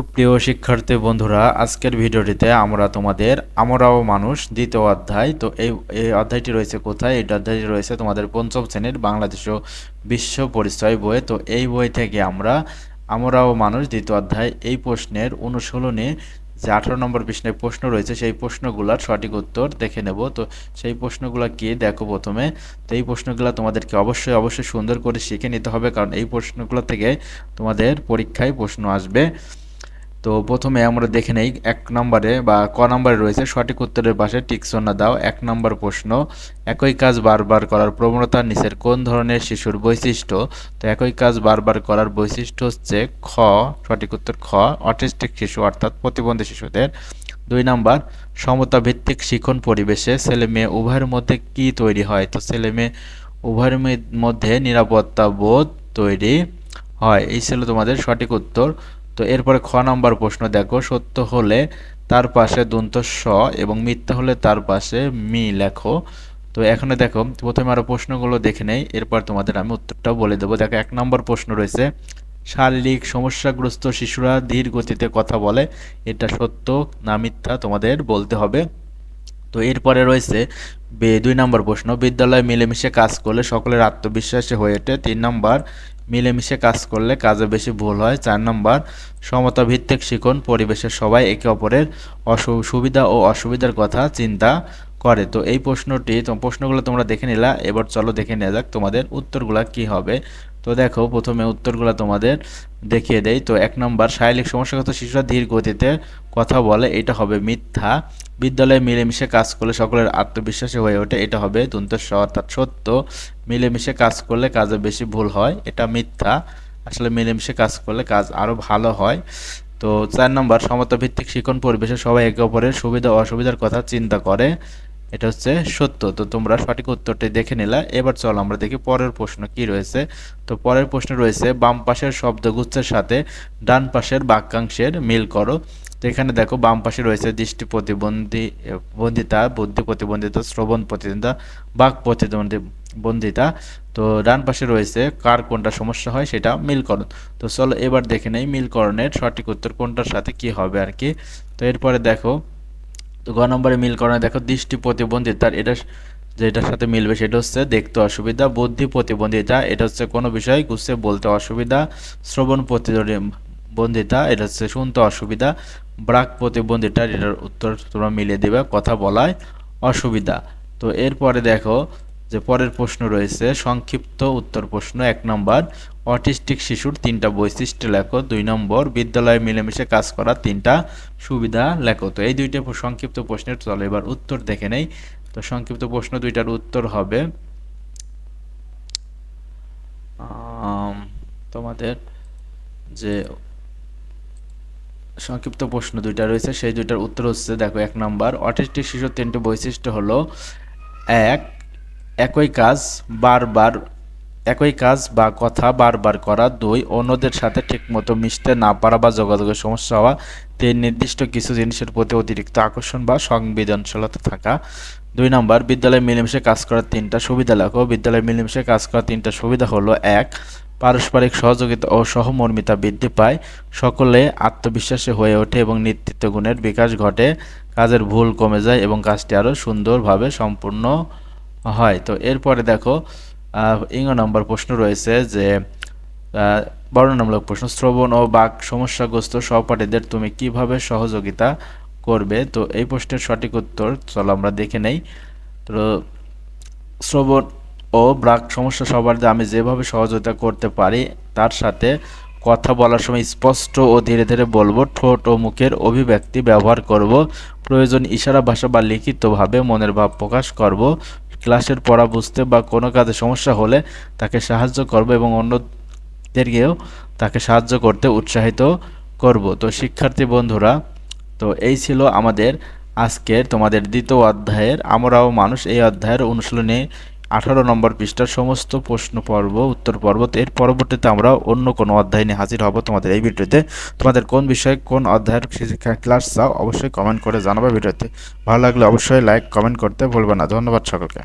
সুপ্রিয় শিক্ষার্থী বন্ধুরা, আজকের ভিডিওটিতে আমরা তোমাদের আমরাও মানুষ, দ্বিতীয় অধ্যায়। তো এই এই অধ্যায়টি রয়েছে কোথায়? এই অধ্যায়টি রয়েছে তোমাদের পঞ্চম শ্রেণির বাংলাদেশ বিশ্ব পরিচয় বই। তো এই বই থেকে আমরা আমরাও মানুষ, দ্বিতীয় অধ্যায়, এই প্রশ্নের অনুশীলনে যে আঠারো নম্বর প্রশ্নের প্রশ্ন রয়েছে, সেই প্রশ্নগুলোর সঠিক উত্তর দেখে নেব। তো সেই প্রশ্নগুলো কি দেখো প্রথমে? তো এই প্রশ্নগুলো তোমাদেরকে অবশ্যই অবশ্যই সুন্দর করে শিখে নিতে হবে, কারণ এই প্রশ্নগুলো থেকে তোমাদের পরীক্ষায় প্রশ্ন আসবে। তো প্রথমে আমরা দেখে নেই এক নম্বরে বা ক নম্বরে রয়েছে, সঠিক উত্তরের পাশে টিকসোনা দাও, এক নম্বর প্রশ্ন, একই কাজ বারবার করার প্রবণতার নিচের কোন ধরনের শিশুর বৈশিষ্ট্য? তো একই কাজ বারবার করার বৈশিষ্ট্য হচ্ছে খ, সঠিক উত্তর খ, অটিস্টিক শিশু অর্থাৎ প্রতিবন্ধী শিশুদের। দুই নাম্বার সমতা ভিত্তিক শিক্ষণ পরিবেশে ছেলে মেয়ে উভয়ের মধ্যে কি তৈরি হয়? তো ছেলে মেয়ে উভয়ের মধ্যে নিরাপত্তা বোধ তৈরি হয়। এই ছিল তোমাদের সঠিক উত্তর। তো এরপরে খ নাম্বার প্রশ্ন, দেখো, সত্য হলে তার পাশে দন্ত স এবং মিথ্যা হলে তার পাশে মি লেখো। তো এখানে দেখো, প্রথমে আরও প্রশ্নগুলো দেখে নেই, এরপর তোমাদের আমি উত্তরটাও বলে দেবো। দেখো, এক নম্বর প্রশ্ন রয়েছে, শারীরিক সমস্যাগ্রস্ত শিশুরা ধীর গতিতে কথা বলে, এটা সত্য না মিথ্যা তোমাদের বলতে হবে। তো এরপরে রয়েছে দুই নম্বর প্রশ্ন, বিদ্যালয়ে মিলেমিশে কাজ করলে সকলের আত্মবিশ্বাসী হয়ে ওঠে। তিন নম্বর মিলেমিশে কাজ করলে কাজে বেশি ভুল হয়। চার নম্বর সমতা ভিত্তিক শিখন পরিবেশের সবাই একে অপরের সুবিধা ও অসুবিধার কথা চিন্তা করে। তো এই প্রশ্নটি প্রশ্নগুলো তোমরা দেখে নিলা। এবার চলো দেখে নেওয়া যাক তোমাদের উত্তরগুলা কি হবে। তো দেখো, প্রথমে উত্তরগুলো তোমাদের দেখিয়ে দেই। তো এক নম্বর, শারীরিক সমস্যাগত শিশুরা ধীর গতিতে কথা বলে, এটা হবে মিথ্যা। বিদ্যালয়ে মিলেমিশে কাজ করলে সকলের আত্মবিশ্বাসী হয়ে ওঠে, এটা হবে দন্তস্ব অর্থাৎ সত্য। মিলেমিশে কাজ করলে কাজে বেশি ভুল হয়, এটা মিথ্যা। আসলে মিলেমিশে কাজ করলে কাজ আরও ভালো হয়। তো চার নম্বর, সমতাভিত্তিক শিক্ষণ পরিবেশে সবাই একে অপরের সুবিধা অসুবিধার কথা চিন্তা করে। এটা হচ্ছে সত্য। তো তোমরা সঠিক উত্তরটি দেখে নিলা। এবার চলো আমরা দেখি পরের প্রশ্ন কি রয়েছে। তো পরের প্রশ্ন রয়েছে, বাম পাশের শব্দগুচ্ছের সাথে ডান পাশের বাক্যাংশের মিল করো। তো এখানে দেখো, বাম পাশে রয়েছে দৃষ্টি প্রতিবন্ধী বন্ধিতা, বুদ্ধি প্রতিবন্ধিতা, শ্রবণ প্রতিবন্ধিতা বাক প্রতিবন্ধী, বন্ধিতা। তো ডান পাশে রয়েছে, কার কোনটা সমস্যা হয় সেটা মিলকরণ তো চলো এবার দেখে নেই মিলকরণের সঠিক উত্তর কোনটার সাথে কি হবে আর কি। তো এরপরে দেখো তো গ নম্বরে মিলকরণে দেখো, দৃষ্টি প্রতিবন্ধী, তার এটা যেটার সাথে মিলবে সেটা হচ্ছে দেখতে অসুবিধা, বুদ্ধি প্রতিবন্ধিতা এটা হচ্ছে কোনো বিষয় গুছে বলতে অসুবিধা, শ্রবণ প্রতিবন্ধিতা এটা হচ্ছে শুনতে অসুবিধা, ব্রাক প্রতিবন্ধিতা এটার উত্তর তোমরা মিলিয়ে দেবে, কথা বলায় অসুবিধা। তো এরপরে দেখো যে পরের প্রশ্ন রয়েছে, সংক্ষিপ্ত উত্তর প্রশ্ন, এক নম্বর, অটিস্টিক শিশুর তিনটা বৈশিষ্ট্য লেখো। দুই নম্বর, বিদ্যালয়ে মিলেমিশে কাজ করার তিনটা সুবিধা লেখো। তো এই দুইটা সংক্ষিপ্ত প্রশ্নের, চলো এবার উত্তর দেখে নেই। তো সংক্ষিপ্ত প্রশ্ন দুইটার উত্তর হবে তোমাদের যে সংক্ষিপ্ত প্রশ্ন দুইটা রয়েছে, সেই দুইটার উত্তর হচ্ছে, দেখো, এক নম্বর, অটিস্টিক শিশুর তিনটে বৈশিষ্ট্য হলো, এক একই কাজ বারবার, একই কাজ বা কথা বারবার করা, দুই অন্যদের সাথে ঠিকমতো মিশতে না পারা বা যোগাযোগের সমস্যা হওয়া তিন নির্দিষ্ট কিছু জিনিসের প্রতি অতিরিক্ত আকর্ষণ বা সংবেদনশীলতা থাকা। দুই নম্বর, বিদ্যালয়ে মিলেমিশে কাজ করার তিনটা সুবিধা লেখো বিদ্যালয়ে মিলেমিশে কাজ করার তিনটা সুবিধা হলো, এক, পারস্পরিক সহযোগিতা ও সহমর্মিতা বৃদ্ধি পায়। সকলে আত্মবিশ্বাসী হয়ে ওঠে এবং নেতৃত্ব গুণের বিকাশ ঘটে। কাজের ভুল কমে যায় এবং কাজটি আরও সুন্দরভাবে সম্পূর্ণ হয়, তো এরপরে দেখো ইঙ্গ নম্বর প্রশ্ন রয়েছে যে বর্ণনামূলক প্রশ্ন, শ্রবণ ও বাক সমস্যাগ্রস্ত সহপাঠীদের তুমি কীভাবে সহযোগিতা করবে? তো এই প্রশ্নের সঠিক উত্তর, চলো আমরা দেখে নেই। তো শ্রবণ ও ব্রাক সমস্যা সহপাঠীদের আমি যেভাবে সহযোগিতা করতে পারি, তার সাথে কথা বলার সময় স্পষ্ট ও ধীরে ধীরে বলব, ঠোঁট ও মুখের অভিব্যক্তি ব্যবহার করব, প্রয়োজন ইশারা ভাষা বা লিখিতভাবে মনের ভাব প্রকাশ করব ক্লাসের পড়া বুঝতে বা কোনো কাজে সমস্যা হলে তাকে সাহায্য করব এবং অন্যদেরকেও তাকে সাহায্য করতে উৎসাহিত করব। তো শিক্ষার্থী বন্ধুরা, তো এই ছিল আমাদের আজকের, তোমাদের দ্বিতীয় অধ্যায়ের আমরাও মানুষ এই অধ্যায়ের অনুশীলনে আঠারো নম্বর পৃষ্ঠার সমস্ত প্রশ্ন পর্ব, উত্তর পর্ব এর পরবর্তীতে আমরা অন্য কোনো অধ্যায় নিয়ে হাজির হব তোমাদের এই ভিডিওতে। তোমাদের কোন বিষয়ে কোন অধ্যায়ের ক্লাস চাও অবশ্যই কমেন্ট করে জানাবে ভিডিওতে। ভালো লাগলে অবশ্যই লাইক, কমেন্ট করতে ভুলবে না। ধন্যবাদ সকলকে।